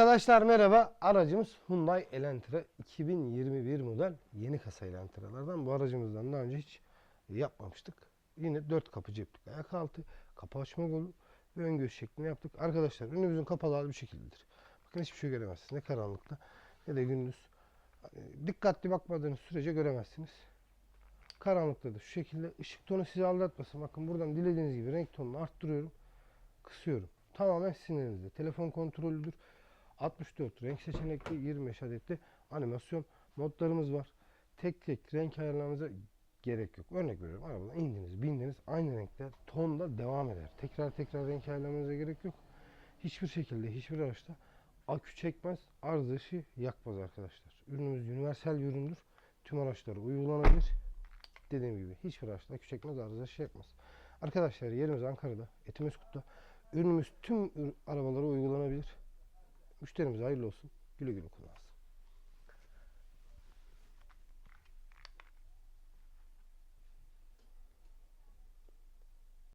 Arkadaşlar merhaba. Aracımız Hyundai Elantra 2021 model yeni kasa Elantra'lardan. Bu aracımızdan daha önce hiç yapmamıştık. Yine 4 kapı ceplik ayak altı, kapı açma kolu ve ön göğüs şeklinde yaptık. Arkadaşlar önümüzün kapalı bir şekildedir. Bakın hiçbir şey göremezsiniz. Ne karanlıkta ne de gündüz. Hani Dikkatli bakmadığınız sürece göremezsiniz. Karanlıkta da şu şekilde ışık tonu sizi aldatmasın. Bakın buradan dilediğiniz gibi renk tonunu arttırıyorum. Kısıyorum. Tamamen sizin. Telefon kontrolüdür. 64 renk seçenekli 25 adetli animasyon modlarımız var. Tek tek renk ayarlarınıza gerek yok. Örnek veriyorum arabadan indiniz bindiniz aynı renkte tonda devam eder. Tekrar tekrar renk ayarlamanıza gerek yok. Hiçbir şekilde hiçbir araçta akü çekmez, ışığı yakmaz arkadaşlar. Ürünümüz universal bir üründür. Tüm araçlara uygulanabilir. Dediğim gibi hiçbir araçta akü çekmez, ışığı yakmaz. Arkadaşlar yerimiz Ankara'da, Etimeskut'ta. Ürünümüz tüm arabalara uygulanabilir. Müşterimize hayırlı olsun. Güle güle kullansın.